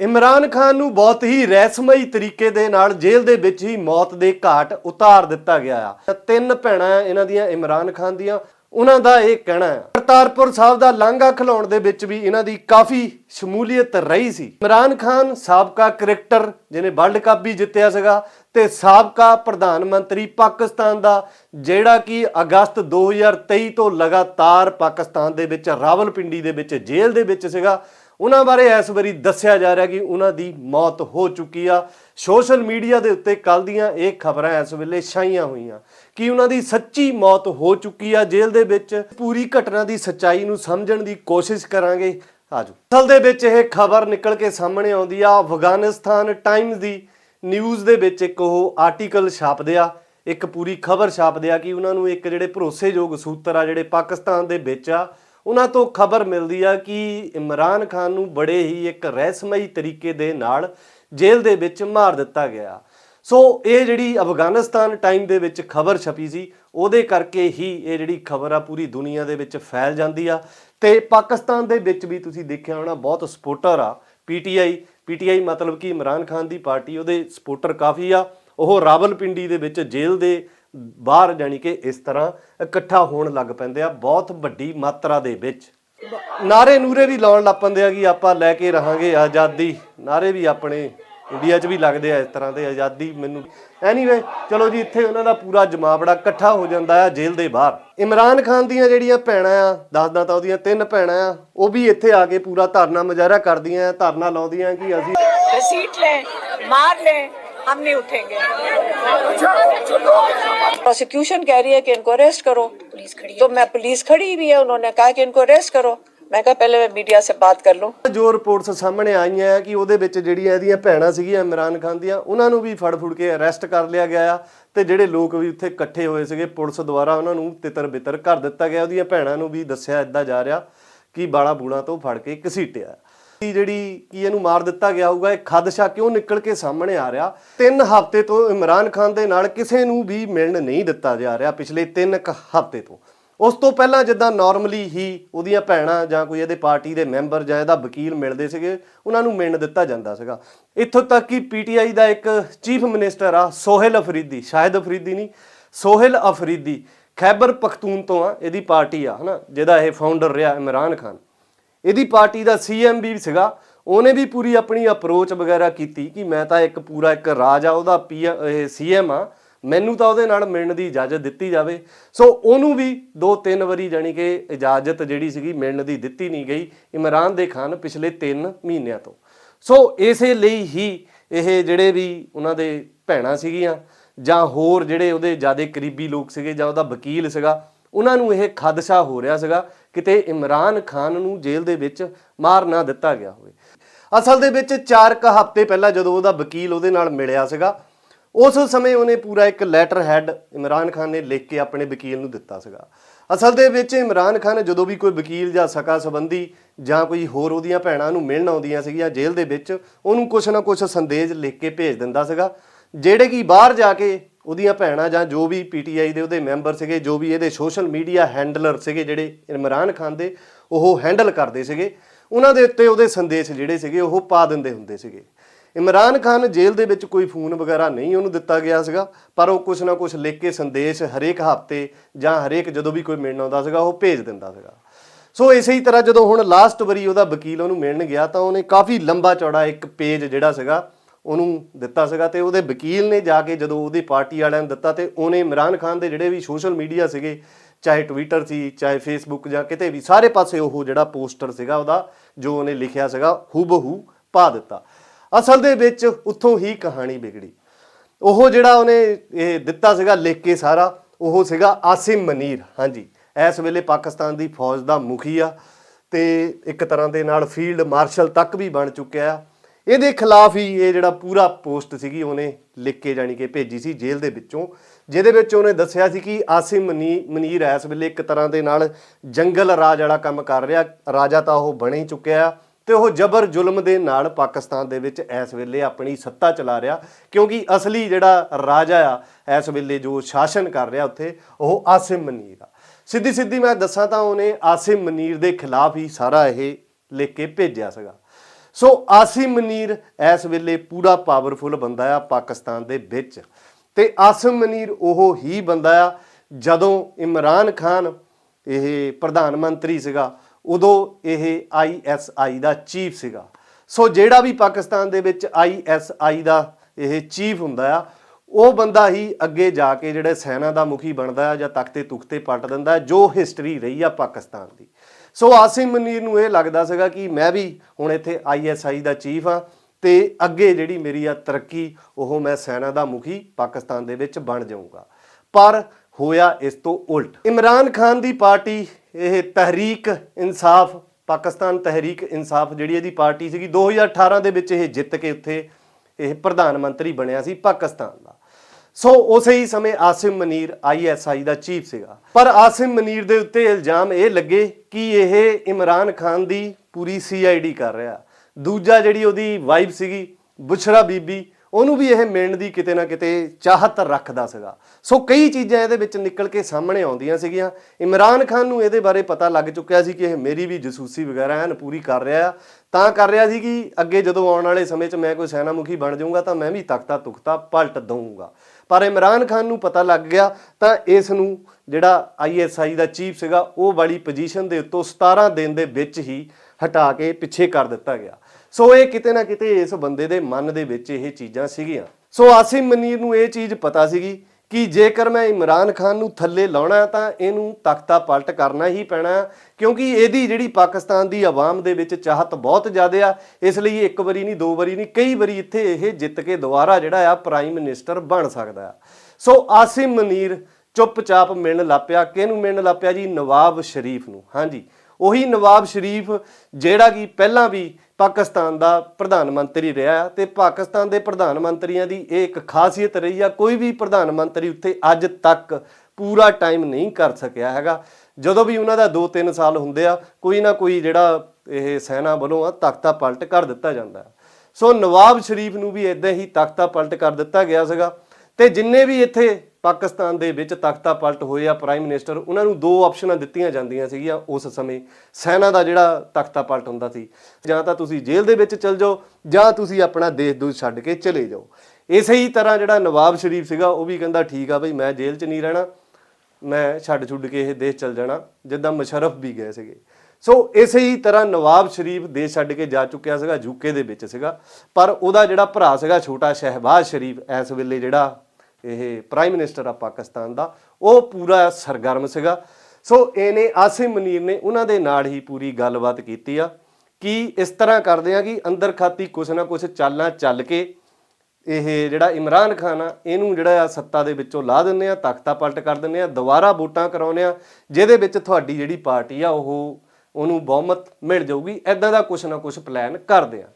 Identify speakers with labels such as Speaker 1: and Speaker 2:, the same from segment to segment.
Speaker 1: ਇਮਰਾਨ ਖਾਨ ਨੂੰ ਬਹੁਤ ਹੀ ਰਹਿਸਮਈ ਤਰੀਕੇ ਦੇ ਨਾਲ ਜੇਲ੍ਹ ਦੇ ਵਿੱਚ ਹੀ ਮੌਤ ਦੇ ਘਾਟ ਉਤਾਰ ਦਿੱਤਾ ਗਿਆ ਆ। ਤਿੰਨ ਭੈਣਾਂ ਇਹਨਾਂ ਦੀਆਂ, ਇਮਰਾਨ ਖਾਨ ਦੀਆਂ। ਉਹਨਾਂ ਦਾ ਇਹ ਕਹਿਣਾ ਹੈ, ਕਰਤਾਰਪੁਰ ਸਾਹਿਬ ਦਾ ਲਾਂਘਾ ਖਿਲਾਉਣ ਦੇ ਵਿੱਚ ਵੀ ਇਹਨਾਂ ਦੀ ਕਾਫੀ ਸ਼ਮੂਲੀਅਤ ਰਹੀ ਸੀ। ਇਮਰਾਨ ਖਾਨ ਸਾਬਕਾ ਕ੍ਰਿਕਟਰ ਜਿਹਨੇ ਵਰਲਡ ਕੱਪ ਵੀ ਜਿੱਤਿਆ ਸੀਗਾ ਤੇ ਸਾਬਕਾ ਪ੍ਰਧਾਨ ਮੰਤਰੀ ਪਾਕਿਸਤਾਨ ਦਾ, ਜਿਹੜਾ ਕਿ ਅਗਸਤ 2023 ਤੋਂ ਲਗਾਤਾਰ ਪਾਕਿਸਤਾਨ ਦੇ ਵਿੱਚ ਰਾਵਲਪਿੰਡੀ ਦੇ ਵਿੱਚ ਜੇਲ੍ਹ ਦੇ ਵਿੱਚ ਸੀਗਾ। ਉਹਨਾਂ ਬਾਰੇ ਇਸ ਵਾਰੀ ਦੱਸਿਆ ਜਾ ਰਿਹਾ ਕਿ ਉਹਨਾਂ ਦੀ ਮੌਤ ਹੋ ਚੁੱਕੀ ਆ। ਸੋਸ਼ਲ ਮੀਡੀਆ ਦੇ ਉੱਤੇ ਕੱਲ ਦੀਆਂ ਇਹ ਖਬਰਾਂ ਇਸ ਵੇਲੇ ਛਾਈਆਂ ਹੋਈਆਂ। ਕਿ ਉਹਨਾਂ ਦੀ ਸੱਚੀ ਮੌਤ ਹੋ ਚੁੱਕੀ ਆ? ਜੇਲ੍ਹ ਦੇ ਵਿੱਚ ਪੂਰੀ ਘਟਨਾ ਦੀ ਸੱਚਾਈ ਨੂੰ ਸਮਝਣ ਦੀ ਕੋਸ਼ਿਸ਼ ਕਰਾਂਗੇ। ਆਜੋ। ਅਸਲ ਦੇ ਵਿੱਚ ਇਹ ਖਬਰ ਨਿਕਲ ਕੇ ਸਾਹਮਣੇ ਆਉਂਦੀ ਆ। ਅਫਗਾਨਿਸਤਾਨ ਟਾਈਮਜ਼ ਦੀ ਨਿਊਜ਼ ਦੇ ਵਿੱਚ ਇੱਕ ਉਹ ਆਰਟੀਕਲ ਛਾਪਦੇ ਆ। ਇੱਕ ਪੂਰੀ ਖਬਰ ਛਾਪਦੇ ਆ ਕਿ ਉਹਨਾਂ ਨੂੰ ਇੱਕ ਜਿਹੜੇ ਭਰੋਸੇਯੋਗ ਸੂਤਰ ਆ, ਜਿਹੜੇ ਪਾਕਿਸਤਾਨ ਦੇ ਵਿੱਚ ਆ ਉਹਨਾਂ ਤੋਂ ਖਬਰ ਮਿਲਦੀ ਆ ਕਿ ਇਮਰਾਨ ਖਾਨ ਨੂੰ ਬੜੇ ਹੀ ਇੱਕ ਰਹਿਸਮਈ ਤਰੀਕੇ ਦੇ ਨਾਲ ਜੇਲ੍ਹ ਦੇ ਵਿੱਚ ਮਾਰ ਦਿੱਤਾ ਗਿਆ। ਸੋ ਇਹ ਜਿਹੜੀ ਅਫਗਾਨਿਸਤਾਨ ਟਾਈਮ ਦੇ ਵਿੱਚ ਖਬਰ ਛਪੀ ਸੀ, ਉਹਦੇ ਕਰਕੇ ਹੀ ਇਹ ਜਿਹੜੀ ਖਬਰ ਆ ਪੂਰੀ ਦੁਨੀਆ ਦੇ ਵਿੱਚ ਫੈਲ ਜਾਂਦੀ ਆ। ਤੇ ਪਾਕਿਸਤਾਨ ਦੇ ਵਿੱਚ ਵੀ ਤੁਸੀਂ ਦੇਖਿਆ ਹੋਣਾ, ਬਹੁਤ ਸਪੋਰਟਰ ਆ ਪੀਟੀਆਈ ਪੀਟੀਆਈ ਮਤਲਬ ਕਿ ਇਮਰਾਨ ਖਾਨ ਦੀ ਪਾਰਟੀ, ਉਹਦੇ ਸਪੋਰਟਰ ਕਾਫੀ ਆ। ਉਹ ਰਾਵਲਪਿੰਡੀ ਦੇ ਵਿੱਚ ਜੇਲ੍ਹ ਦੇ ਬਾਹਰ ਜਾਨੀ ਕਿ ਇਸ ਤਰ੍ਹਾਂ ਇਕੱਠਾ ਹੋਣ ਲੱਗ ਪੈਂਦੇ ਆ, ਬਹੁਤ ਵੱਡੀ ਮਾਤਰਾ ਦੇ ਵਿੱਚ। ਨਾਰੇ ਨੂਰੇ ਵੀ ਲਾਉਣ ਲੱਪੰਦੇ ਆ ਕਿ ਆਪਾਂ ਲੈ ਕੇ ਰਹਾਂਗੇ ਆਜ਼ਾਦੀ। ਨਾਰੇ ਵੀ ਆਪਣੇ ਇੰਡੀਆ 'ਚ ਵੀ ਲੱਗਦੇ ਆ ਇਸ ਤਰ੍ਹਾਂ ਦੇ ਆਜ਼ਾਦੀ ਮੈਨੂੰ। ਐਨੀਵੇ ਚਲੋ ਜੀ, ਇੱਥੇ ਉਹਨਾਂ ਦਾ ਪੂਰਾ ਜਮਾਵੜਾ ਇਕੱਠਾ ਹੋ ਜਾਂਦਾ ਆ ਜੇਲ੍ਹ ਦੇ ਬਾਹਰ। ਇਮਰਾਨ ਖਾਨ ਦੀਆਂ ਜਿਹੜੀਆਂ ਭੈਣਾਂ ਆ ਦੱਸਦਾ ਤਾਂ ਉਹਦੀਆਂ ਤਿੰਨ ਭੈਣਾਂ ਆ, ਉਹ ਵੀ ਇੱਥੇ ਆ ਕੇ ਪੂਰਾ ਧਰਨਾ ਮੁਜ਼ਾਹਰਾ ਕਰਦੀਆਂ ਆ ਧਰਨਾ ਲਾਉਂਦੀਆਂ ਕਿ ਅਸੀਂ
Speaker 2: ਸੀਟ ਲੈ, ਮਾਰ ਲੈ। हम नहीं उठेंगे प्रोसिक्यूशन कह रही है कि इनको अरेस्ट करो पुलिस खड़ी तो मैं पुलिस खड़ी हुई है उन्होंने कहा कि इनको अरेस्ट करो मैं कहा पहले मैं मीडिया से बात कर लूं
Speaker 1: ਜੋ ਰਿਪੋਰਟਸ ਸਾਹਮਣੇ ਆਈਆਂ ਆ ਕਿ ਉਹਦੇ ਵਿੱਚ ਜਿਹੜੀਆਂ ਇਹਦੀਆਂ ਭੈਣਾਂ ਸੀਗੀਆਂ ਇਮਰਾਨ ਖਾਨ ਦੀਆਂ ਉਹਨਾਂ ਨੂੰ ਵੀ ਫੜ ਫੁੜ ਕੇ ਅਰੈਸਟ ਕਰ ਲਿਆ ਗਿਆ ਆ ਤੇ ਜਿਹੜੇ ਲੋਕ ਵੀ ਉੱਥੇ ਇਕੱਠੇ ਹੋਏ ਸੀਗੇ ਪੁਲਿਸ ਦੁਆਰਾ ਉਹਨਾਂ ਨੂੰ ਤਿੱਤਰ ਬਿੱਤਰ ਕਰ ਦਿੱਤਾ ਗਿਆ ਉਹਦੀਆਂ ਭੈਣਾਂ ਨੂੰ ਵੀ ਦੱਸਿਆ ਇਦਾਂ ਜਾ ਰਿਹਾ ਕਿ ਬਾਲਾ ਬੂਣਾ ਤੋਂ ਫੜ ਕੇ ਘਸੀਟਿਆ ਕਿ ਜਿਹੜੀ ਕੀ ਇਹਨੂੰ ਮਾਰ ਦਿੱਤਾ ਗਿਆ ਹੋਊਗਾ, ਇਹ ਖਦਸ਼ਾ ਕਿਉਂ ਨਿਕਲ ਕੇ ਸਾਹਮਣੇ ਆ ਰਿਹਾ? ਤਿੰਨ ਹਫ਼ਤੇ ਤੋਂ ਇਮਰਾਨ ਖਾਨ ਦੇ ਨਾਲ ਕਿਸੇ ਨੂੰ ਵੀ ਮਿਲਣ ਨਹੀਂ ਦਿੱਤਾ ਜਾ ਰਿਹਾ ਪਿਛਲੇ ਤਿੰਨ ਕੁ ਹਫ਼ਤੇ ਤੋਂ। ਉਸ ਤੋਂ ਪਹਿਲਾਂ ਜਿੱਦਾਂ ਨਾਰਮਲੀ ਹੀ ਉਹਦੀਆਂ ਭੈਣਾਂ ਜਾਂ ਕੋਈ ਇਹਦੇ ਪਾਰਟੀ ਦੇ ਮੈਂਬਰ ਜਾਂ ਇਹਦਾ ਵਕੀਲ ਮਿਲਦੇ ਸੀਗੇ, ਉਹਨਾਂ ਨੂੰ ਮਿਲਣ ਦਿੱਤਾ ਜਾਂਦਾ ਸੀਗਾ। ਇੱਥੋਂ ਤੱਕ ਕਿ ਪੀਟੀਆਈ ਦਾ ਇੱਕ ਚੀਫ ਮਿਨਿਸਟਰ ਆ, ਸੋਹੇਲ ਅਫਰੀਦੀ ਸ਼ਾਇਦ ਅਫਰੀਦੀ ਨਹੀਂ, ਸੋਹੇਲ ਅਫਰੀਦੀ ਖੈਬਰ ਪਖਤੂਨ ਤੋਂ ਆ, ਇਹਦੀ ਪਾਰਟੀ ਆ, ਹਨਾ, ਜਿਹਦਾ ਇਹ ਫਾਊਂਡਰ ਰਿਹਾ ਇਮਰਾਨ ਖਾਨ। ਇਹਦੀ ਪਾਰਟੀ ਦਾ ਸੀਐਮ ਵੀ ਸੀਗਾ, ਉਹਨੇ ਵੀ ਪੂਰੀ ਆਪਣੀ ਅਪਰੋਚ ਵਗੈਰਾ ਕੀਤੀ ਕਿ ਮੈਂ ਤਾਂ ਇੱਕ ਪੂਰਾ ਇੱਕ ਰਾਜ ਆ ਉਹਦਾ ਪੀ ਇਹ ਸੀਐਮ ਆ, ਮੈਨੂੰ ਤਾਂ ਉਹਦੇ ਨਾਲ ਮਿਲਣ ਦੀ ਇਜਾਜ਼ਤ ਦਿੱਤੀ ਜਾਵੇ। ਸੋ ਉਹਨੂੰ ਵੀ ਦੋ ਤਿੰਨ ਵਾਰੀ ਜਾਣੀ ਕਿ ਇਜਾਜ਼ਤ ਜਿਹੜੀ ਸੀਗੀ ਮਿਲਣ ਦੀ ਦਿੱਤੀ ਨਹੀਂ ਗਈ ਇਮਰਾਨ ਦੇ ਖਾਨ ਪਿਛਲੇ 3 ਮਹੀਨਿਆਂ ਤੋਂ। ਸੋ ਇਸੇ ਲਈ ਹੀ ਇਹ ਜਿਹੜੇ ਵੀ ਉਹਨਾਂ ਦੇ ਭੈਣਾਂ ਸੀਗੀਆਂ ਜਾਂ ਹੋਰ ਜਿਹੜੇ ਉਹਦੇ ਜ਼ਿਆਦਾ ਕਰੀਬੀ ਲੋਕ ਸੀਗੇ ਜਾਂ ਉਹਦਾ ਵਕੀਲ ਸੀਗਾ, ਉਹਨਾਂ ਨੂੰ ਇਹ ਖਦਸ਼ਾ ਹੋ ਰਿਹਾ ਸੀਗਾ ਕਿਤੇ ਇਮਰਾਨ ਖਾਨ ਨੂੰ ਜੇਲ੍ਹ ਦੇ ਵਿੱਚ ਮਾਰ ਨਾ ਦਿੱਤਾ ਗਿਆ ਹੋਵੇ। ਅਸਲ ਦੇ ਵਿੱਚ 4 ਕ ਹਫ਼ਤੇ ਪਹਿਲਾਂ ਜਦੋਂ ਉਹਦਾ ਵਕੀਲ ਉਹਦੇ ਨਾਲ ਮਿਲਿਆ ਸੀਗਾ, ਉਸ ਸਮੇਂ ਉਹਨੇ ਪੂਰਾ ਇੱਕ ਲੈਟਰ ਹੈਡ ਇਮਰਾਨ ਖਾਨ ਨੇ ਲਿਖ ਕੇ ਆਪਣੇ ਵਕੀਲ ਨੂੰ ਦਿੱਤਾ ਸੀਗਾ। ਅਸਲ ਦੇ ਵਿੱਚ ਇਮਰਾਨ ਖਾਨ ਜਦੋਂ ਵੀ ਕੋਈ ਵਕੀਲ ਜਾਂ ਸਕਾ ਸੰਬੰਧੀ ਜਾਂ ਕੋਈ ਹੋਰ ਉਹਦੀਆਂ ਭੈਣਾਂ ਨੂੰ ਮਿਲਣ ਆਉਂਦੀਆਂ ਸੀਗੀਆਂ ਜੇਲ੍ਹ ਦੇ ਵਿੱਚ, ਉਹਨੂੰ ਕੁਛ ਨਾ ਕੁਛ ਸੰਦੇਸ਼ ਲਿਖ ਕੇ ਭੇਜ ਦਿੰਦਾ ਸੀਗਾ, ਜਿਹੜੇ ਕਿ ਬਾਹਰ ਜਾ ਕੇ ਉਹਦੀਆਂ ਭੈਣਾਂ ਜਾਂ ਜੋ ਵੀ ਪੀਟੀਆਈ ਦੇ ਉਹਦੇ ਮੈਂਬਰ ਸੀਗੇ, ਜੋ ਵੀ ਇਹਦੇ ਸੋਸ਼ਲ ਮੀਡੀਆ ਹੈਂਡਲਰ ਸੀਗੇ ਜਿਹੜੇ ਇਮਰਾਨ ਖਾਨ ਦੇ, ਉਹ ਹੈਂਡਲ ਕਰਦੇ ਸੀਗੇ। ਉਹਨਾਂ ਦੇ ਉੱਤੇ ਉਹਦੇ ਸੰਦੇਸ਼ ਜਿਹੜੇ ਸੀਗੇ, ਉਹ ਪਾ ਦਿੰਦੇ ਹੁੰਦੇ ਸੀਗੇ। ਇਮਰਾਨ ਖਾਨ ਜੇਲ੍ਹ ਦੇ ਵਿੱਚ ਕੋਈ ਫੋਨ ਵਗੈਰਾ ਨਹੀਂ ਉਹਨੂੰ ਦਿੱਤਾ ਗਿਆ ਸੀਗਾ, ਪਰ ਉਹ ਕੁਛ ਨਾ ਕੁਛ ਲਿਖ ਕੇ ਸੰਦੇਸ਼ ਹਰੇਕ ਹਫ਼ਤੇ ਜਾਂ ਹਰੇਕ ਜਦੋਂ ਵੀ ਕੋਈ ਮਿਲਣ ਆਉਂਦਾ ਸੀਗਾ, ਉਹ ਭੇਜ ਦਿੰਦਾ ਸੀਗਾ। ਸੋ ਇਸੇ ਹੀ ਤਰ੍ਹਾਂ ਜਦੋਂ ਹੁਣ ਲਾਸਟ ਵਾਰੀ ਉਹਦਾ ਵਕੀਲ ਉਹਨੂੰ ਮਿਲਣ ਗਿਆ, ਤਾਂ ਉਹਨੇ ਕਾਫੀ ਲੰਬਾ ਚੌੜਾ ਇੱਕ ਪੇਜ ਜਿਹੜਾ ਸੀਗਾ ਉਹਨੂੰ ਦਿੱਤਾ ਸੀਗਾ ਤੇ ਉਹਦੇ ਵਕੀਲ ਨੇ ਜਾ ਕੇ ਜਦੋਂ ਉਹਦੀ ਪਾਰਟੀ ਵਾਲਿਆਂ ਨੂੰ ਦਿੱਤਾ ਤੇ ਉਹਨੇ ਇਮਰਾਨ ਖਾਨ ਦੇ ਜਿਹੜੇ ਵੀ ਸੋਸ਼ਲ ਮੀਡੀਆ ਸੀਗੇ, ਚਾਹੇ ਟਵਿੱਟਰ ਸੀ, ਚਾਹੇ ਫੇਸਬੁੱਕ ਜਾਂ ਕਿਤੇ ਵੀ, ਸਾਰੇ ਪਾਸੇ ਉਹ ਜਿਹੜਾ ਪੋਸਟਰ ਸੀਗਾ ਉਹਦਾ ਜੋ ਉਹਨੇ ਲਿਖਿਆ ਸੀਗਾ, ਹੂਬਹੂ ਪਾ ਦਿੱਤਾ। ਅਸਲ ਦੇ ਵਿੱਚ ਉੱਥੋਂ ਹੀ ਕਹਾਣੀ ਵਿਗੜੀ। ਉਹ ਜਿਹੜਾ ਉਹਨੇ ਇਹ ਦਿੱਤਾ ਸੀਗਾ ਲਿਖ ਕੇ ਸਾਰਾ, ਉਹ ਸੀਗਾ ਆਸਿਮ ਮਨੀਰ। ਹਾਂਜੀ, ਇਸ ਵੇਲੇ ਪਾਕਿਸਤਾਨ ਦੀ ਫੌਜ ਦਾ ਮੁਖੀ ਆ ਤੇ ਇੱਕ ਤਰ੍ਹਾਂ ਦੇ ਨਾਲ ਫੀਲਡ ਮਾਰਸ਼ਲ ਤੱਕ ਵੀ ਬਣ ਚੁੱਕਿਆ ਆ। ਇਹਦੇ ਖਿਲਾਫ ਹੀ ਇਹ ਜਿਹੜਾ ਪੂਰਾ ਪੋਸਟ ਸੀਗੀ ਉਹਨੇ ਲਿਖ ਕੇ ਜਾਣੀ ਕਿ ਭੇਜੀ ਸੀ ਜੇਲ੍ਹ ਦੇ ਵਿੱਚੋਂ, ਜਿਹਦੇ ਵਿੱਚ ਉਹਨੇ ਦੱਸਿਆ ਸੀ ਕਿ ਆਸਿਮ ਮਨੀ ਮਨੀਰ ਇਸ ਵੇਲੇ ਇੱਕ ਤਰ੍ਹਾਂ ਦੇ ਨਾਲ ਜੰਗਲ ਰਾਜ ਵਾਲਾ ਕੰਮ ਕਰ ਰਿਹਾ, ਰਾਜਾ ਤਾਂ ਉਹ ਬਣ ਹੀ ਚੁੱਕਿਆ ਆ ਤੇ ਉਹ ਜ਼ਬਰ ਜ਼ੁਲਮ ਦੇ ਨਾਲ ਪਾਕਿਸਤਾਨ ਦੇ ਵਿੱਚ ਇਸ ਵੇਲੇ ਆਪਣੀ ਸੱਤਾ ਚਲਾ ਰਿਹਾ, ਕਿਉਂਕਿ ਅਸਲੀ ਜਿਹੜਾ ਰਾਜਾ ਆ ਇਸ ਵੇਲੇ ਜੋ ਸ਼ਾਸਨ ਕਰ ਰਿਹਾ ਉੱਥੇ, ਉਹ ਆਸਿਮ ਮਨੀਰ ਆ। ਸਿੱਧੀ ਸਿੱਧੀ ਮੈਂ ਦੱਸਾਂ ਤਾਂ ਉਹਨੇ ਆਸਿਮ ਮਨੀਰ ਦੇ ਖਿਲਾਫ ਹੀ ਸਾਰਾ ਇਹ ਲਿਖ ਕੇ ਭੇਜਿਆ ਸੀਗਾ। ਸੋ ਆਸਿਮ ਮਨੀਰ ਇਸ ਵੇਲੇ ਪੂਰਾ ਪਾਵਰਫੁਲ ਬੰਦਾ ਆ ਪਾਕਿਸਤਾਨ ਦੇ ਵਿੱਚ। ਤੇ ਆਸਿਮ ਮਨੀਰ ਉਹ ਹੀ ਬੰਦਾ ਆ ਜਦੋਂ ਇਮਰਾਨ ਖਾਨ, ਇਹ ਪ੍ਰਧਾਨ ਮੰਤਰੀ ਸੀਗਾ, ਉਦੋਂ ਇਹ ਆਈਐਸਆਈ ਦਾ ਚੀਫ ਸੀਗਾ। ਸੋ ਜਿਹੜਾ ਵੀ ਪਾਕਿਸਤਾਨ ਦੇ ਵਿੱਚ ਆਈਐਸਆਈ ਦਾ ਇਹ ਚੀਫ ਹੁੰਦਾ ਆ, ਉਹ ਬੰਦਾ ਹੀ ਅੱਗੇ ਜਾ ਕੇ ਜਿਹੜੇ ਸੈਨਾ ਦਾ ਮੁਖੀ ਬਣਦਾ ਆ ਜਾਂ ਤਖਤੇ ਤੁਖਤੇ ਪਲਟ ਦਿੰਦਾ ਜੋ ਹਿਸਟਰੀ ਰਹੀ ਆ ਪਾਕਿਸਤਾਨ ਦੀ। ਸੋ ਆਸਿਮ ਮਨੀਰ ਨੂੰ ਇਹ ਲੱਗਦਾ ਸੀਗਾ ਕਿ ਮੈਂ ਵੀ ਹੁਣ ਇੱਥੇ ਆਈਐਸਆਈ ਦਾ ਚੀਫ ਆ ਤੇ ਅੱਗੇ ਜਿਹੜੀ ਮੇਰੀ ਆ ਤਰੱਕੀ, ਉਹ ਮੈਂ ਸੈਨਾ ਦਾ ਮੁਖੀ ਪਾਕਿਸਤਾਨ ਦੇ ਵਿੱਚ ਬਣ ਜਾਊਂਗਾ। ਪਰ ਹੋਇਆ ਇਸ ਤੋਂ ਉਲਟ। ਇਮਰਾਨ ਖਾਨ ਦੀ ਪਾਰਟੀ, ਇਹ ਤਹਿਰੀਕ ਇਨਸਾਫ, ਪਾਕਿਸਤਾਨ ਤਹਿਰੀਕ ਇਨਸਾਫ ਜਿਹੜੀ ਇਹਦੀ ਪਾਰਟੀ ਸੀਗੀ 2018 ਦੇ ਵਿੱਚ ਇਹ ਜਿੱਤ ਕੇ ਉੱਥੇ ਇਹ ਪ੍ਰਧਾਨ ਮੰਤਰੀ ਬਣਿਆ ਸੀ ਪਾਕਿਸਤਾਨ ਦਾ। ਸੋ ਉਸੇ ਹੀ ਸਮੇਂ ਆਸਿਮ ਮਨੀਰ ਆਈਐਸਆਈ ਦਾ ਚੀਫ ਸੀਗਾ। ਪਰ ਆਸਿਮ ਮਨੀਰ ਦੇ ਉੱਤੇ ਇਲਜ਼ਾਮ ਇਹ ਲੱਗੇ ਕਿ ਇਹ ਇਮਰਾਨ ਖਾਨ ਦੀ ਪੂਰੀ ਸੀਆਈਡੀ ਕਰ ਰਿਹਾ। ਦੂਜਾ ਜਿਹੜੀ ਉਹਦੀ ਵਾਈਫ ਸੀਗੀ, ਬੁਸ਼ਰਾ ਬੀਬੀ ਉਹਨੂੰ ਵੀ ਇਹ ਮਿਲਣ ਦੀ ਕਿਤੇ ਨਾ ਕਿਤੇ ਚਾਹਤ ਰੱਖਦਾ ਸੀਗਾ। ਸੋ ਕਈ ਚੀਜ਼ਾਂ ਇਹਦੇ ਵਿੱਚ ਨਿਕਲ ਕੇ ਸਾਹਮਣੇ ਆਉਂਦੀਆਂ ਸੀਗੀਆਂ। ਇਮਰਾਨ ਖਾਨ ਨੂੰ ਇਹਦੇ ਬਾਰੇ ਪਤਾ ਲੱਗ ਚੁੱਕਿਆ ਸੀ ਕਿ ਇਹ ਮੇਰੀ ਵੀ ਜਸੂਸੀ ਵਗੈਰਾ ਐਨ ਪੂਰੀ ਕਰ ਰਿਹਾ ਆ। ਤਾਂ ਕਰ ਰਿਹਾ ਸੀ ਕਿ ਅੱਗੇ ਜਦੋਂ ਆਉਣ ਵਾਲੇ ਸਮੇਂ 'ਚ ਮੈਂ ਕੋਈ ਸੈਨਾਮੁਖੀ ਬਣ ਜਾਊਂਗਾ ਤਾਂ ਮੈਂ ਵੀ ਤਖਤਾ ਤੁਖਤਾ ਪਲਟ ਦਊਂਗਾ। ਪਰ ਇਮਰਾਨ ਖਾਨ ਨੂੰ ਪਤਾ ਲੱਗ ਗਿਆ ਤਾਂ ਇਸ ਨੂੰ ਜਿਹੜਾ ਆਈਐਸਆਈ ਦਾ ਚੀਫ ਸੀਗਾ, ਉਹ ਵਾਲੀ ਪੋਜੀਸ਼ਨ ਦੇ ਉੱਤੋਂ 17 ਦਿਨ ਦੇ ਵਿੱਚ ਹੀ ਹਟਾ ਕੇ ਪਿੱਛੇ ਕਰ ਦਿੱਤਾ ਗਿਆ। ਸੋ ਇਹ ਕਿਤੇ ਨਾ ਕਿਤੇ ਇਸ ਬੰਦੇ ਦੇ ਮਨ ਦੇ ਵਿੱਚ ਇਹ ਚੀਜ਼ਾਂ ਸੀਗੀਆਂ। ਸੋ ਆਸਿਮ ਮਨੀਰ ਨੂੰ ਇਹ ਚੀਜ਼ ਪਤਾ ਸੀਗੀ ਕਿ ਜੇਕਰ ਮੈਂ ਇਮਰਾਨ ਖਾਨ ਨੂੰ ਥੱਲੇ ਲਾਉਣਾ ਤਾਂ ਇਹਨੂੰ ਤਖਤਾ ਪਲਟ ਕਰਨਾ ਹੀ ਪੈਣਾ, ਕਿਉਂਕਿ ਇਹਦੀ ਜਿਹੜੀ ਪਾਕਿਸਤਾਨ ਦੀ ਆਵਾਮ ਦੇ ਵਿੱਚ ਚਾਹਤ ਬਹੁਤ ਜ਼ਿਆਦਾ ਆ, ਇਸ ਲਈ ਇੱਕ ਵਾਰੀ ਨਹੀਂ, ਦੋ ਵਾਰੀ ਨਹੀਂ, ਕਈ ਵਾਰੀ ਇੱਥੇ ਇਹ ਜਿੱਤ ਕੇ ਦੁਬਾਰਾ ਜਿਹੜਾ ਆ ਪ੍ਰਾਈਮ ਮਿਨਿਸਟਰ ਬਣ ਸਕਦਾ ਆ। ਸੋ ਆਸਿਮ ਮਨੀਰ ਚੁੱਪਚਾਪ ਮਿਲਣ ਲੱਪਿਆ ਕਿਹਨੂੰ ਮਿਲਣ ਲੱਪਿਆ ਜੀ? ਨਵਾਬ ਸ਼ਰੀਫ ਨੂੰ। ਹਾਂਜੀ, ਉਹੀ ਨਵਾਬ ਸ਼ਰੀਫ ਜਿਹੜਾ ਕਿ ਪਹਿਲਾਂ ਵੀ ਪਾਕਿਸਤਾਨ ਦਾ ਪ੍ਰਧਾਨ ਮੰਤਰੀ ਰਿਹਾ ਤੇ ਪਾਕਿਸਤਾਨ ਦੇ ਪ੍ਰਧਾਨ ਮੰਤਰੀਆਂ ਦੀ ਇਹ ਇੱਕ ਖਾਸੀਅਤ ਰਹੀ ਆ, ਕੋਈ ਵੀ ਪ੍ਰਧਾਨ ਮੰਤਰੀ ਉੱਥੇ ਅੱਜ ਤੱਕ ਪੂਰਾ ਟਾਈਮ ਨਹੀਂ ਕਰ ਸਕਿਆ ਹੈਗਾ। ਜਦੋਂ ਵੀ ਉਹਨਾਂ ਦਾ 2-3 ਸਾਲ ਹੁੰਦੇ ਆ, ਕੋਈ ਨਾ ਕੋਈ ਜਿਹੜਾ ਇਹ ਸੈਨਾ ਵੱਲੋਂ ਆ, ਤਖਤਾ ਪਲਟ ਕਰ ਦਿੱਤਾ ਜਾਂਦਾ ਸੋ ਨਵਾਬ ਸ਼ਰੀਫ ਨੂੰ ਵੀ ਇਦਾਂ ਹੀ ਤਖਤਾ ਪਲਟ ਕਰ ਦਿੱਤਾ ਗਿਆ ਸੀਗਾ ਤੇ ਜਿੰਨੇ ਵੀ ਇੱਥੇ ਪਾਕਿਸਤਾਨ ਦੇ ਵਿੱਚ ਤਖਤਾ ਪਲਟ ਹੋਏ ਆ ਪ੍ਰਾਈਮ ਮਿਨਿਸਟਰ ਉਹਨਾਂ ਨੂੰ ਦੋ ਆਪਸ਼ਨਾਂ ਦਿੱਤੀਆਂ ਜਾਂਦੀਆਂ ਸੀਗੀਆਂ ਉਸ ਸਮੇਂ। ਸੈਨਾ ਦਾ ਜਿਹੜਾ ਤਖਤਾ ਪਲਟ ਹੁੰਦਾ ਸੀ। ਜਾਂ ਤਾਂ ਤੁਸੀਂ ਜੇਲ੍ਹ ਦੇ ਵਿੱਚ ਚਲ ਜਾਓ, ਜਾਂ ਤੁਸੀਂ ਆਪਣਾ ਦੇਸ਼ ਦੂਜ ਛੱਡ ਕੇ ਚਲੇ ਜਾਓ। ਇਸੇ ਹੀ ਤਰ੍ਹਾਂ ਜਿਹੜਾ ਨਵਾਬ ਸ਼ਰੀਫ ਸੀਗਾ, ਉਹ ਵੀ ਕਹਿੰਦਾ, ਠੀਕ ਆ ਬਈ, ਮੈਂ ਜੇਲ੍ਹ 'ਚ ਨਹੀਂ ਰਹਿਣਾ। ਮੈਂ ਛੱਡ ਛੁੱਡ ਕੇ ਇਹ ਦੇਸ਼ ਚਲ ਜਾਣਾ। ਜਿੱਦਾਂ ਮੁਸ਼ਰਫ ਵੀ ਗਏ ਸੀਗੇ। ਸੋ ਇਸੇ ਹੀ ਤਰ੍ਹਾਂ ਨਵਾਬ ਸ਼ਰੀਫ ਦੇਸ਼ ਛੱਡ ਕੇ ਜਾ ਚੁੱਕਿਆ ਸੀਗਾ ਯੂਕੇ ਦੇ ਵਿੱਚ ਸੀਗਾ। ਪਰ ਉਹਦਾ ਜਿਹੜਾ ਭਰਾ ਸੀਗਾ, ਛੋਟਾ ਸ਼ਹਿਬਾਜ਼ ਸ਼ਰੀਫ, ਇਸ ਵੇਲੇ ਜਿਹੜਾ ਇਹ ਪ੍ਰਾਈਮ ਮਿਨਿਸਟਰ ਆ ਪਾਕਿਸਤਾਨ ਦਾ, ਉਹ ਪੂਰਾ ਸਰਗਰਮ ਸੀਗਾ। ਸੋ ਇਹਨੇ ਆਸਿਮ ਮਨੀਰ ਨੇ ਉਹਨਾਂ ਦੇ ਨਾਲ ਹੀ ਪੂਰੀ ਗੱਲਬਾਤ ਕੀਤੀ ਆ ਕਿ ਇਸ ਤਰ੍ਹਾਂ ਕਰਦੇ ਆ ਕਿ ਅੰਦਰ ਖਾਤੀ ਕੁਛ ਨਾ ਕੁਛ ਚਾਲਾਂ ਚੱਲ ਕੇ ਇਹ ਜਿਹੜਾ ਇਮਰਾਨ ਖਾਨ ਆ, ਇਹਨੂੰ ਜਿਹੜਾ ਆ ਸੱਤਾ ਦੇ ਵਿੱਚੋਂ ਲਾ ਦਿੰਦੇ ਆ ਤਖਤਾ ਪਲਟ ਕਰ ਦਿੰਦੇ ਆ, ਦੁਬਾਰਾ ਵੋਟਾਂ ਕਰਾਉਂਦੇ ਆ, ਜਿਹਦੇ ਵਿੱਚ ਤੁਹਾਡੀ ਜਿਹੜੀ ਪਾਰਟੀ ਆ, ਉਹ ਉਹਨੂੰ ਬਹੁਮਤ ਮਿਲ ਜਾਊਗੀ ਐਦਾਂ ਦਾ ਕੁਛ ਨਾ ਕੁਛ ਪਲਾਨ ਕਰਦੇ ਆ।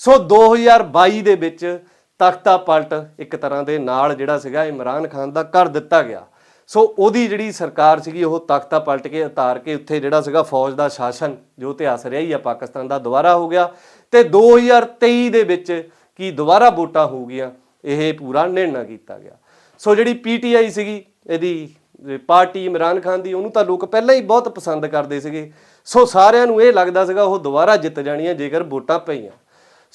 Speaker 1: ਸੋ 2022 ਦੇ ਵਿੱਚ ਤਖਤਾ ਪਲਟ ਇੱਕ ਤਰ੍ਹਾਂ ਦੇ ਨਾਲ ਜਿਹੜਾ ਸੀਗਾ ਇਮਰਾਨ ਖਾਨ ਦਾ ਕਰ ਦਿੱਤਾ ਗਿਆ। ਸੋ ਉਹਦੀ ਜਿਹੜੀ ਸਰਕਾਰ ਸੀਗੀ, ਉਹ ਤਖਤਾ ਪਲਟ ਕੇ ਉਤਾਰ ਕੇ ਉੱਥੇ ਜਿਹੜਾ ਸੀਗਾ ਫੌਜ ਦਾ ਸ਼ਾਸਨ, ਜੋ ਇਤਿਹਾਸ ਰਿਹਾ ਹੀ ਆ, ਪਾਕਿਸਤਾਨ ਦਾ ਦੁਬਾਰਾ ਹੋ ਗਿਆ। ਤੇ 2023 ਦੇ ਵਿੱਚ ਕੀ ਦੁਬਾਰਾ ਵੋਟਾਂ ਹੋ ਗਈਆਂ ਇਹ ਪੂਰਾ ਨਿਰਣਾ ਕੀਤਾ ਗਿਆ। ਸੋ ਜਿਹੜੀ ਪੀਟੀਆਈ ਸੀਗੀ, ਇਹਦੀ ਪਾਰਟੀ ਇਮਰਾਨ ਖਾਨ ਦੀ, ਉਹਨੂੰ ਤਾਂ ਲੋਕ ਪਹਿਲਾਂ ਹੀ ਬਹੁਤ ਪਸੰਦ ਕਰਦੇ ਸੀਗੇ। ਸੋ ਸਾਰਿਆਂ ਨੂੰ ਇਹ ਲੱਗਦਾ ਸੀਗਾ ਉਹ ਦੁਬਾਰਾ ਜਿੱਤ ਜਾਣੀ ਹੈ ਜੇਕਰ ਵੋਟਾਂ ਪਈਆਂ।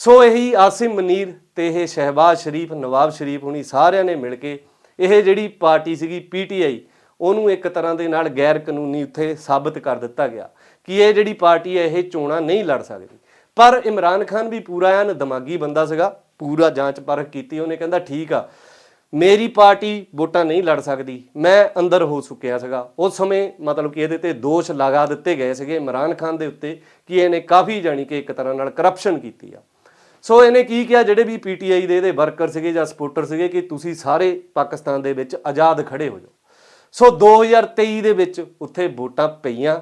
Speaker 1: ਸੋ ਇਹੀ ਆਸਿਮ ਮਨੀਰ ਤੇ ਇਹ ਸ਼ਹਿਬਾਜ਼ ਸ਼ਰੀਫ, ਨਵਾਬ ਸ਼ਰੀਫ ਹੁਣੀ ਸਾਰਿਆਂ ਨੇ ਮਿਲ ਕੇ ਇਹ ਜਿਹੜੀ ਪਾਰਟੀ ਸੀਗੀ ਪੀਟੀਆਈ ਉਹਨੂੰ ਇੱਕ ਤਰ੍ਹਾਂ ਦੇ ਨਾਲ ਗੈਰ ਕਾਨੂੰਨੀ ਉੱਥੇ ਸਾਬਤ ਕਰ ਦਿੱਤਾ ਗਿਆ ਕਿ ਇਹ ਜਿਹੜੀ ਪਾਰਟੀ ਹੈ, ਇਹ ਚੋਣਾਂ ਨਹੀਂ ਲੜ ਸਕਦੀ। ਪਰ ਇਮਰਾਨ ਖਾਨ ਵੀ ਪੂਰਾ ਐਨ ਦਿਮਾਗੀ ਬੰਦਾ ਸੀਗਾ, ਪੂਰਾ ਜਾਂਚ ਪਰਖ ਕੀਤੀ, ਉਹਨੇ ਕਹਿੰਦਾ, ਠੀਕ ਆ, ਮੇਰੀ ਪਾਰਟੀ ਵੋਟਾਂ ਨਹੀਂ ਲੜ ਸਕਦੀ, ਮੈਂ ਅੰਦਰ ਹੋ ਚੁੱਕਿਆ ਸੀਗਾ। ਉਸ ਸਮੇਂ ਮਤਲਬ ਕਿ ਇਹਦੇ ਤੇ ਦੋਸ਼ ਲਗਾ ਦਿੱਤੇ ਗਏ ਸੀਗੇ ਇਮਰਾਨ ਖਾਨ ਦੇ ਉੱਤੇ ਕਿ ਇਹਨੇ ਕਾਫੀ ਜਾਣੀ ਕਿ ਇੱਕ ਤਰ੍ਹਾਂ ਨਾਲ ਕਰਪਸ਼ਨ ਕੀਤੀ ਆ। ਸੋ ਇਹਨੇ ਕੀ ਕਿਹਾ? ਜਿਹੜੇ ਵੀ ਪੀਟੀਆਈ ਦੇ ਇਹਦੇ ਵਰਕਰ ਸੀਗੇ ਜਾਂ ਸਪੋਰਟਰ ਸੀਗੇ ਕਿ ਤੁਸੀਂ ਸਾਰੇ ਪਾਕਿਸਤਾਨ ਦੇ ਵਿੱਚ ਆਜ਼ਾਦ ਖੜੇ ਹੋ ਜਾਓ। ਸੋ 2023 ਦੇ ਵਿੱਚ ਉੱਥੇ ਵੋਟਾਂ ਪਈਆਂ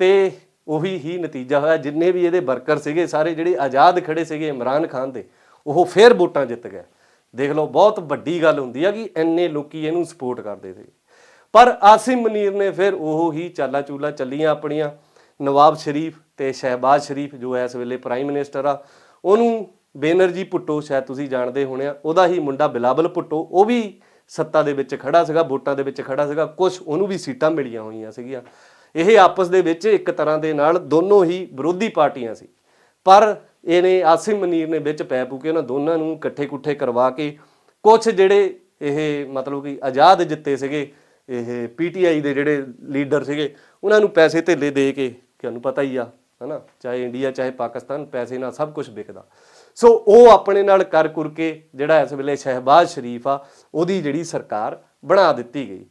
Speaker 1: ਤੇ ਉਹੀ ਹੀ ਨਤੀਜਾ ਹੋਇਆ। ਜਿੰਨੇ ਵੀ ਇਹਦੇ ਵਰਕਰ ਸੀਗੇ, ਸਾਰੇ ਜਿਹੜੇ ਆਜ਼ਾਦ ਖੜੇ ਸੀਗੇ ਇਮਰਾਨ ਖਾਨ ਦੇ, ਉਹ ਫੇਰ ਵੋਟਾਂ ਜਿੱਤ ਗਏ। ਦੇਖ ਲਓ, ਬਹੁਤ ਵੱਡੀ ਗੱਲ ਹੁੰਦੀ ਆ ਕਿ ਇੰਨੇ ਲੋਕੀ ਇਹਨੂੰ ਸਪੋਰਟ ਕਰਦੇ ਸੀ ਪਰ ਆਸਿਮ ਮਨੀਰ ਨੇ ਫਿਰ ਉਹ ਹੀ ਚਾਲਾ ਚੂਲਾ ਚੱਲੀਆਂ ਆਪਣੀਆਂ। ਨਵਾਬ ਸ਼ਰੀਫ ਤੇ ਸ਼ਹਿਬਾਜ਼ ਸ਼ਰੀਫ, ਜੋ ਇਸ ਵੇਲੇ ਪ੍ਰਾਈਮ ਮਿਨਿਸਟਰ ਆ ਉਹਨੂੰ ਬੇਨਰਜੀ ਭੁੱਟੋ ਸ਼ਾਇਦ ਤੁਸੀਂ ਜਾਣਦੇ ਹੋਣੇ ਆ, ਉਹਦਾ ਹੀ ਮੁੰਡਾ ਬਿਲਾਵਲ ਭੁੱਟੋ ਉਹ ਵੀ ਸੱਤਾ ਦੇ ਵਿੱਚ ਖੜਾ ਸੀਗਾ, ਵੋਟਾਂ ਦੇ ਵਿੱਚ ਖੜਾ ਸੀਗਾ ਕੁਝ ਉਹਨੂੰ ਵੀ ਸੀਟਾਂ ਮਿਲੀਆਂ ਹੋਈਆਂ ਸੀਗੀਆਂ। ਇਹ ਆਪਸ ਦੇ ਵਿੱਚ ਇੱਕ ਤਰ੍ਹਾਂ ਦੇ ਨਾਲ ਦੋਨੋਂ ਹੀ ਵਿਰੋਧੀ ਪਾਰਟੀਆਂ ਸੀ। ਪਰ ਇਹਨੇ ਆਸਿਮ ਮਨੀਰ ਨੇ ਵਿੱਚ ਪੈ ਪੂ ਕੇ ਉਹਨਾਂ ਦੋਨਾਂ ਨੂੰ ਇਕੱਠੇ ਕੁੱਠੇ ਕਰਵਾ ਕੇ ਕੁਝ ਜਿਹੜੇ ਇਹ ਮਤਲਬ ਕਿ ਆਜ਼ਾਦ ਜਿੱਤੇ ਸੀਗੇ, ਇਹ ਪੀਟੀਆਈ ਦੇ ਜਿਹੜੇ ਲੀਡਰ ਸੀਗੇ, ਉਹਨਾਂ ਨੂੰ ਪੈਸੇ ਧੇਲੇ ਦੇ ਕੇ, ਤੁਹਾਨੂੰ ਪਤਾ ਹੀ ਆ ਹਨਾ? ਚਾਹੇ ਇੰਡੀਆ, ਚਾਹੇ ਪਾਕਿਸਤਾਨ, ਪੈਸੇ ਨਾਲ ਸਭ ਕੁਝ ਵਿਕਦਾ। ਸੋ ਉਹ ਆਪਣੇ ਨਾਲ ਕਰ ਕੁਰ ਕੇ ਜਿਹੜਾ ਇਸ ਵੇਲੇ ਸ਼ਹਿਬਾਜ਼ ਸ਼ਰੀਫ ਆ, ਉਹਦੀ ਜਿਹੜੀ ਸਰਕਾਰ ਬਣਾ ਦਿੱਤੀ ਗਈ।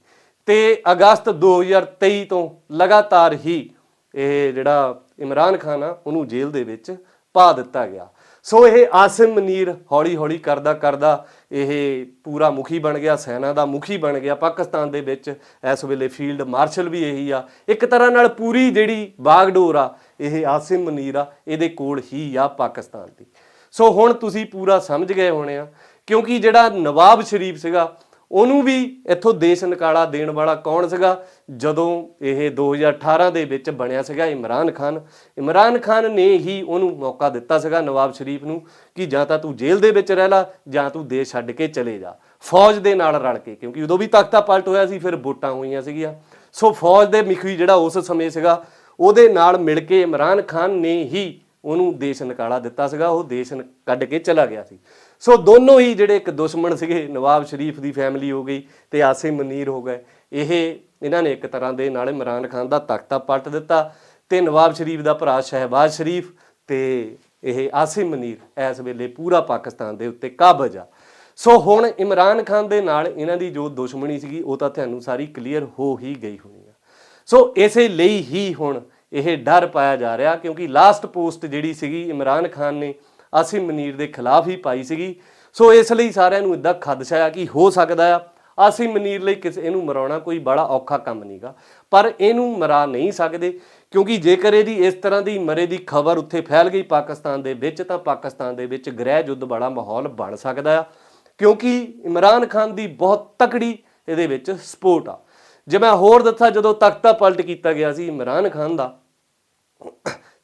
Speaker 1: ਤੇ ਅਗਸਤ 2023 ਤੋਂ ਲਗਾਤਾਰ ਹੀ ਇਹ ਜਿਹੜਾ ਇਮਰਾਨ ਖਾਨ ਆ, ਉਹਨੂੰ ਜੇਲ੍ਹ ਦੇ ਵਿੱਚ ਪਾ ਦਿੱਤਾ ਗਿਆ। ਸੋ ਇਹ ਆਸਿਮ ਮਨੀਰ ਹੌਲੀ ਹੌਲੀ ਕਰਦਾ ਕਰਦਾ ਇਹ ਪੂਰਾ ਮੁਖੀ ਬਣ ਗਿਆ, ਸੈਨਾ ਦਾ ਮੁਖੀ ਬਣ ਗਿਆ। ਪਾਕਿਸਤਾਨ ਦੇ ਵਿੱਚ ਇਸ ਵੇਲੇ ਫੀਲਡ ਮਾਰਸ਼ਲ ਵੀ ਇਹੀ ਆ। ਇੱਕ ਤਰ੍ਹਾਂ ਨਾਲ ਪੂਰੀ ਜਿਹੜੀ ਬਾਗਡੋਰ ਆ ਇਹ ਆਸਿਮ ਮਨੀਰ ਆ, ਇਹਦੇ ਕੋਲ ਹੀ ਆ ਪਾਕਿਸਤਾਨ ਦੀ। ਸੋ ਹੁਣ ਤੁਸੀਂ ਪੂਰਾ ਸਮਝ ਗਏ ਹੋਣੇ ਆ, ਕਿਉਂਕਿ ਜਿਹੜਾ ਨਵਾਬ ਸ਼ਰੀਫ ਸੀਗਾ, ਉਹਨੂੰ ਵੀ ਇੱਥੋਂ ਦੇਸ਼ ਨਿਕਾਲਾ ਦੇਣ ਵਾਲਾ ਕੌਣ ਸੀਗਾ? ਜਦੋਂ ਇਹ 2018 ਦੇ ਵਿੱਚ ਬਣਿਆ ਸੀਗਾ ਇਮਰਾਨ ਖਾਨ ਇਮਰਾਨ ਖਾਨ ਨੇ ਹੀ ਉਹਨੂੰ ਮੌਕਾ ਦਿੱਤਾ ਸੀਗਾ ਨਵਾਬ ਸ਼ਰੀਫ ਨੂੰ ਕਿ ਜਾਂ ਤਾਂ ਤੂੰ ਜੇਲ੍ਹ ਦੇ ਵਿੱਚ ਰਹਿ ਲੈ, ਜਾਂ ਤੂੰ ਦੇਸ਼ ਛੱਡ ਕੇ ਚਲੇ ਜਾ। ਫੌਜ ਦੇ ਨਾਲ ਰਲ ਕੇ, ਕਿਉਂਕਿ ਉਦੋਂ ਵੀ ਤਖਤਾ ਪਲਟ ਹੋਇਆ ਸੀ, ਫਿਰ ਵੋਟਾਂ ਹੋਈਆਂ ਸੀਗੀਆਂ। ਸੋ ਫੌਜ ਦੇ ਮੁਖੀ ਜਿਹੜਾ ਉਸ ਸਮੇਂ ਸੀਗਾ ਉਹਦੇ ਨਾਲ ਮਿਲ ਕੇ ਇਮਰਾਨ ਖਾਨ ਨੇ ਹੀ ਉਹਨੂੰ ਦੇਸ਼ ਨਿਕਾਲਾ ਦਿੱਤਾ ਸੀਗਾ, ਉਹ ਦੇਸ਼ ਕੱਢ ਕੇ ਚਲਾ ਗਿਆ ਸੀ। ਸੋ ਦੋਨੋਂ ਹੀ ਜਿਹੜੇ ਇੱਕ ਦੁਸ਼ਮਣ ਸੀਗੇ, ਨਵਾਬ ਸ਼ਰੀਫ ਦੀ ਫੈਮਿਲੀ ਹੋ ਗਈ ਤੇ ਆਸਿਮ ਮਨੀਰ ਹੋ ਗਏ। ਇਹ, ਇਹਨਾਂ ਨੇ ਇੱਕ ਤਰ੍ਹਾਂ ਦੇ ਨਾਲ ਇਮਰਾਨ ਖਾਨ ਦਾ ਤਖਤਾ ਪਲਟ ਦਿੱਤਾ ਤੇ ਨਵਾਬ ਸ਼ਰੀਫ ਦਾ ਭਰਾ ਸ਼ਹਿਬਾਜ਼ ਸ਼ਰੀਫ ਤੇ ਇਹ ਆਸਿਮ ਮਨੀਰ ਇਸ ਵੇਲੇ ਪੂਰਾ ਪਾਕਿਸਤਾਨ ਦੇ ਉੱਤੇ ਕਾਬਜ ਆ। ਸੋ ਹੁਣ ਇਮਰਾਨ ਖਾਨ ਦੇ ਨਾਲ ਇਹਨਾਂ ਦੀ ਜੋ ਦੁਸ਼ਮਣੀ ਸੀਗੀ, ਉਹ ਤਾਂ ਤੁਹਾਨੂੰ ਸਾਰੀ ਕਲੀਅਰ ਹੋ ਹੀ ਗਈ ਹੋਣੀ। ਸੋ ਇਸੇ ਲਈ ਹੀ ਹੁਣ ਇਹ ਡਰ ਪਾਇਆ ਜਾ ਰਿਹਾ, ਕਿਉਂਕਿ ਲਾਸਟ ਪੋਸਟ ਜਿਹੜੀ ਸੀਗੀ ਇਮਰਾਨ ਖਾਨ ਨੇ ਆਸਿਮ ਮਨੀਰ ਦੇ ਖਿਲਾਫ ਹੀ ਪਾਈ ਸੀਗੀ। ਸੋ ਇਸ ਲਈ ਸਾਰਿਆਂ ਨੂੰ ਇਦਾਂ ਖਦਸ਼ਾ ਆ ਕਿ ਹੋ ਸਕਦਾ ਆ, ਆਸਿਮ ਮਨੀਰ ਲਈ ਕਿਸੇ, ਇਹਨੂੰ ਮਰਾਉਣਾ ਕੋਈ ਬੜਾ ਔਖਾ ਕੰਮ ਨਹੀਂਗਾ, ਪਰ ਇਹਨੂੰ ਮਰਾ ਨਹੀਂ ਸਕਦੇ, ਕਿਉਂਕਿ ਜੇਕਰ ਇਹਦੀ ਇਸ ਤਰ੍ਹਾਂ ਦੀ ਮਰੇ ਦੀ ਖਬਰ ਉੱਥੇ ਫੈਲ ਗਈ ਪਾਕਿਸਤਾਨ ਦੇ ਵਿੱਚ, ਤਾਂ ਪਾਕਿਸਤਾਨ ਦੇ ਵਿੱਚ ਗ੍ਰਹਿ ਯੁੱਧ ਵਾਲਾ ਮਾਹੌਲ ਬਣ ਸਕਦਾ ਆ, ਕਿਉਂਕਿ ਇਮਰਾਨ ਖਾਨ ਦੀ ਬਹੁਤ ਤਕੜੀ ਇਹਦੇ ਵਿੱਚ ਸਪੋਰਟ ਆ। ਜੇ ਮੈਂ ਹੋਰ ਦੱਸਾਂ, ਜਦੋਂ ਤਖਤਾ ਪਲਟ ਕੀਤਾ ਗਿਆ ਸੀ ਇਮਰਾਨ ਖਾਨ ਦਾ,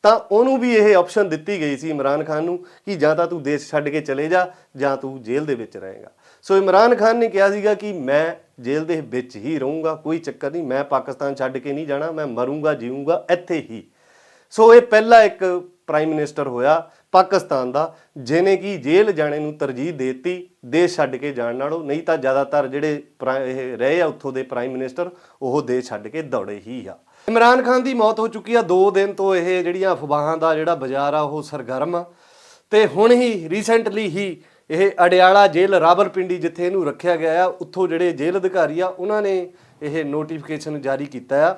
Speaker 1: ਤਾਂ ਉਹਨੂੰ ਵੀ ਇਹ ਆਪਸ਼ਨ ਦਿੱਤੀ ਗਈ ਸੀ ਇਮਰਾਨ ਖਾਨ ਨੂੰ ਕਿ ਜਾਂ ਤਾਂ ਤੂੰ ਦੇਸ਼ ਛੱਡ ਕੇ ਚਲੇ ਜਾ ਜਾਂ ਤੂੰ ਜੇਲ੍ਹ ਦੇ ਵਿੱਚ ਰਹੇਗਾ। ਸੋ ਇਮਰਾਨ ਖਾਨ ਨੇ ਕਿਹਾ ਸੀਗਾ ਕਿ ਮੈਂ ਜੇਲ੍ਹ ਦੇ ਵਿੱਚ ਹੀ ਰਹੂੰਗਾ, ਕੋਈ ਚੱਕਰ ਨਹੀਂ, ਮੈਂ ਪਾਕਿਸਤਾਨ ਛੱਡ ਕੇ ਨਹੀਂ ਜਾਣਾ, ਮੈਂ ਮਰੂੰਗਾ, ਜੀਊਂਗਾ ਇੱਥੇ ਹੀ। ਸੋ ਇਹ ਪਹਿਲਾ ਇੱਕ ਪ੍ਰਾਈਮ ਮਿਨਿਸਟਰ ਹੋਇਆ ਪਾਕਿਸਤਾਨ ਦਾ ਜਿਨੇ ਕਿ ਜੇਲ੍ਹ ਜਾਣੇ ਨੂੰ ਤਰਜੀਹ ਦਿੱਤੀ, ਦੇਸ਼ ਛੱਡ ਕੇ ਜਾਣ ਨਾਲੋਂ, ਨਹੀਂ ਤਾਂ ਜ਼ਿਆਦਾਤਰ ਜਿਹੜੇ ਪ੍ਰਾ- ਇਹ ਰਹੇ ਆ ਉੱਥੋਂ ਦੇ ਪ੍ਰਾਈਮ ਮਿਨਿਸਟਰ ਉਹ ਦੇਸ਼ ਛੱਡ ਕੇ ਦੌੜੇ ਹੀ ਆ। ਇਮਰਾਨ ਖਾਨ ਦੀ ਮੌਤ ਹੋ ਚੁੱਕੀ ਆ 2 ਦਿਨ ਤੋਂ ਇਹ ਜਿਹੜੀਆਂ ਅਫਵਾਹਾਂ ਦਾ ਜਿਹੜਾ ਬਾਜ਼ਾਰ ਆ, ਉਹ ਸਰਗਰਮ ਆ। ਤੇ ਹੁਣ ਹੀ ਰੀਸੈਂਟਲੀ ਹੀ ਇਹ ਅਡਿਆਲਾ ਜੇਲ੍ਹ ਰਾਵਲਪਿੰਡੀ ਜਿੱਥੇ ਇਹਨੂੰ ਰੱਖਿਆ ਗਿਆ ਆ, ਉੱਥੋਂ ਜਿਹੜੇ ਜੇਲ੍ਹ ਅਧਿਕਾਰੀ ਆ, ਉਹਨਾਂ ਨੇ ਇਹ ਨੋਟੀਫਿਕੇਸ਼ਨ ਜਾਰੀ ਕੀਤਾ ਆ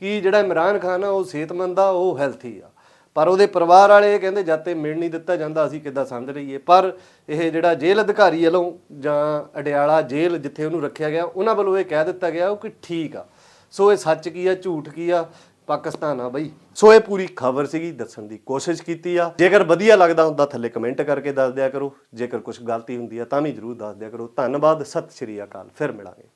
Speaker 1: ਕਿ ਜਿਹੜਾ ਇਮਰਾਨ ਖਾਨ ਆ, ਉਹ ਸਿਹਤਮੰਦ ਆ, ਉਹ ਹੈਲਥੀ ਆ। ਪਰ ਉਹਦੇ ਪਰਿਵਾਰ ਵਾਲੇ ਇਹ ਕਹਿੰਦੇ ਜਦ ਤੇ ਮਿਲ ਨਹੀਂ ਦਿੱਤਾ ਜਾਂਦਾ, ਅਸੀਂ ਕਿੱਦਾਂ ਸਮਝ ਲਈਏ? ਪਰ ਇਹ ਜਿਹੜਾ ਜੇਲ੍ਹ ਅਧਿਕਾਰੀ ਵੱਲੋਂ ਜਾਂ ਅਡਿਆਲਾ ਜੇਲ੍ਹ ਜਿੱਥੇ ਉਹਨੂੰ ਰੱਖਿਆ ਗਿਆ, ਉਹਨਾਂ ਵੱਲੋਂ ਇਹ ਕਹਿ ਦਿੱਤਾ ਗਿਆ ਉਹ ਕਿ ਠੀਕ ਆ। ਸੋ ਇਹ ਸੱਚ ਕੀ ਆ, ਝੂਠ ਕੀ ਆ? ਪਾਕਿਸਤਾਨ ਆ ਬਈ। ਸੋ ਇਹ ਪੂਰੀ ਖਬਰ ਸੀਗੀ, ਦੱਸਣ ਦੀ ਕੋਸ਼ਿਸ਼ ਕੀਤੀ ਆ। ਜੇਕਰ ਵਧੀਆ ਲੱਗਦਾ ਹੁੰਦਾ, ਥੱਲੇ ਕਮੈਂਟ ਕਰਕੇ ਦੱਸ ਦਿਆ ਕਰੋ। ਜੇਕਰ ਕੁਝ ਗਲਤੀ ਹੁੰਦੀ ਆ, ਤਾਂ ਵੀ ਜਰੂਰ ਦੱਸ ਦਿਆ ਕਰੋ। ਧੰਨਵਾਦ, ਸਤਿ ਸ਼੍ਰੀ ਅਕਾਲ। ਫਿਰ ਮਿਲਾਂਗੇ।